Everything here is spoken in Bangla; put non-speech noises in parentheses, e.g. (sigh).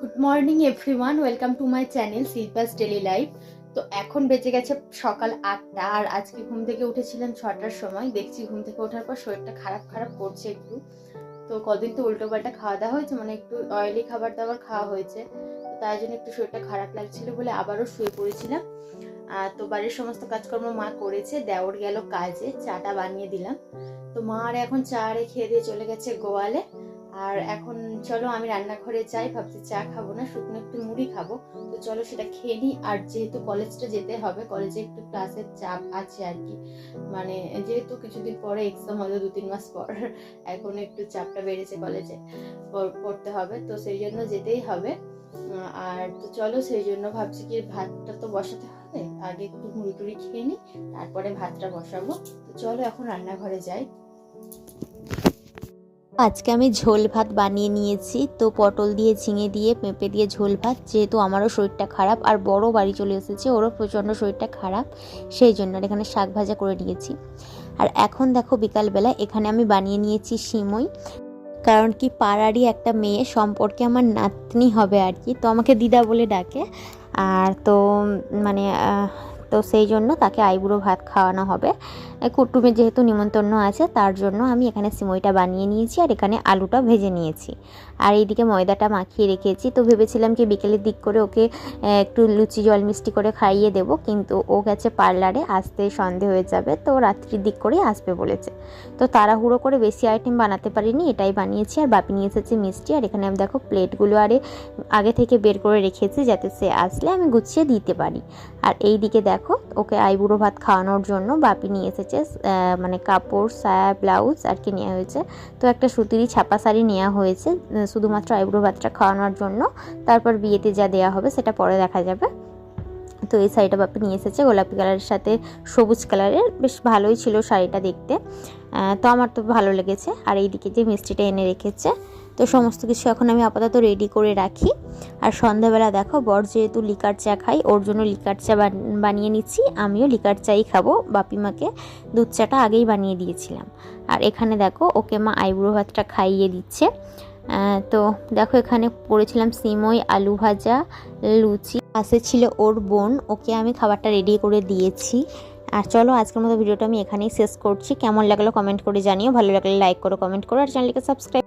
Good morning everyone welcome to my channel Shilpa's daily life তো এখন বেজে গেছে সকাল আটটা, আর আজকে ঘুম থেকে উঠেছিলাম ছটার সময়। দেখছি ঘুম থেকে ওঠার পর শরীরটা খারাপ খারাপ করছে একটু। তো কদিন তো উল্টো পাল্টা খাওয়া দাওয়া হয়েছে মানে একটু অয়েলি খাবার দাবার খাওয়া হয়েছে। তাই জন্য একটু শরীরটা খারাপ লাগছিল বলে আবারও শুয়ে পড়েছিলাম। আর তো বাড়ির সমস্ত কাজকর্ম মা করেছে, দেওর গেল কাজে, চাটা বানিয়ে দিলাম। তো মা আর এখন চা রে খেয়ে দিয়ে চলে গেছে গোয়ালে। আর এখন চলো আমি রান্নাঘরে যাই ভাবছি চা খাব না শুকনো একটু মুড়ি খাব। তো চলো সেটা খেয়ে নিই। আর যেহেতু কলেজটা যেতে হবে কলেজে একটু ক্লাসের চাপ আছে আর কি। মানে যেহেতু কিছুদিন পরে এক্সাম হলো দু তিন মাস পর (laughs) এখন একটু চাপটা বেড়েছে কলেজে পড়- পড়তে হবে। তো সেই জন্য যেতেই হবে। আর তো চলো সেই জন্য ভাবছি কি ভাতটা তো বসাতে হবে আগে একটু মুড়ি টুড়ি খেয়ে নিই তারপরে ভাতটা বসাবো। তো চলো এখন রান্নাঘরে যাই। আজকে আমি ঝোল ভাত বানিয়ে নিয়েছি, তো পটল দিয়ে, ঝিঙে দিয়ে, পেঁপে দিয়ে ঝোল ভাত। যেহেতু আমারও শরীরটা খারাপ, আর বড় বাড়ি চলে এসেছে, ওরও প্রচণ্ড শরীরটা খারাপ, সেই জন্য আর এখানে শাক ভাজা করে নিয়েছি। আর এখন দেখো বিকালবেলা, এখানে আমি বানিয়ে নিয়েছি সিমই। কারণ কি, পাড়ারই একটা মেয়ে, সম্পর্কে আমার নাতনি হবে আর কি, তো আমাকে দিদা বলে ডাকে। আর তো মানে তো সেই জন্য তাকে আইবুড়ো ভাত খাওয়ানো হবে। কুটুমের যেহেতু নিমন্ত্রণ আছে, তার জন্য আমি এখানে সিমইটা বানিয়ে নিয়েছি আর এখানে আলুটা ভেজে নিয়েছি। আর এইদিকে ময়দাটা মাখিয়ে রেখেছি। তো ভেবেছিলাম কি বিকেলের দিক করে ওকে একটু লুচি, জল, মিষ্টি করে খাইয়ে দেবো, কিন্তু ও গেছে পার্লারে, আসতে সন্ধে হয়ে যাবে, তো রাত্রির দিক করেই আসবে বলেছে। তো তাড়াহুড়ো করে বেশি আইটেম বানাতে পারিনি, এটাই বানিয়েছি। আর বাপি নিয়ে এসেছে মিষ্টি। আর এখানে আমি দেখো প্লেটগুলো আরে আগে থেকে বের করে রেখেছি, যাতে সে আসলে আমি গুছিয়ে দিতে পারি। আর এই দিকে দেখো ওকে আইবুড়ো ভাত খাওয়ানোর জন্য বাপি নিয়ে এসেছে মানে কাপড়, সায়া, ব্লাউজ আর কি নেওয়া হয়েছে। তো একটা সুতিরই ছাপা শাড়ি নেওয়া হয়েছে শুধুমাত্র আইবুড়ো ভাতটা খাওয়ানোর জন্য। তারপর বিয়েতে যা দেওয়া হবে সেটা পরে দেখা যাবে। তো এই শাড়িটা বাপি নিয়ে এসেছে, গোলাপি কালারের সাথে সবুজ কালারের, বেশ ভালোই ছিল শাড়িটা দেখতে। তো আমার তো ভালো লেগেছে। আর এইদিকে যে মিষ্টিটা এনে রেখেছে তো সমস্ত কিছু এখন আমি আপাতত রেডি করে রাখি। আর সন্ধ্যাবেলা দেখো, বর যেহেতু লিকার চা খাই ওর জন্য লিকার চা বান- বানিয়ে নিচ্ছি। আমিও লিকার চাই খাব, বাপিমাকে দুধ চাটা আগেই বানিয়ে দিয়েছিলাম। আর এখানে দেখো, ওকে মা আইবুড়ো ভাতটা খাইয়ে দিচ্ছে। তো দেখো, এখানে পড়েছিলাম সিমই, আলু ভাজা, লুচি। পাশে ছিল ওর বোন, ওকে আমি খাবারটা রেডি করে দিয়েছি। আর চলো, আজকের মতো ভিডিওটা আমি এখানেই শেষ করছি। কেমন লাগল কমেন্ট করে জানিও। ভালো লাগলে লাইক করো কমেন্ট করো, আর চ্যানেলকে সাবস্ক্রাইব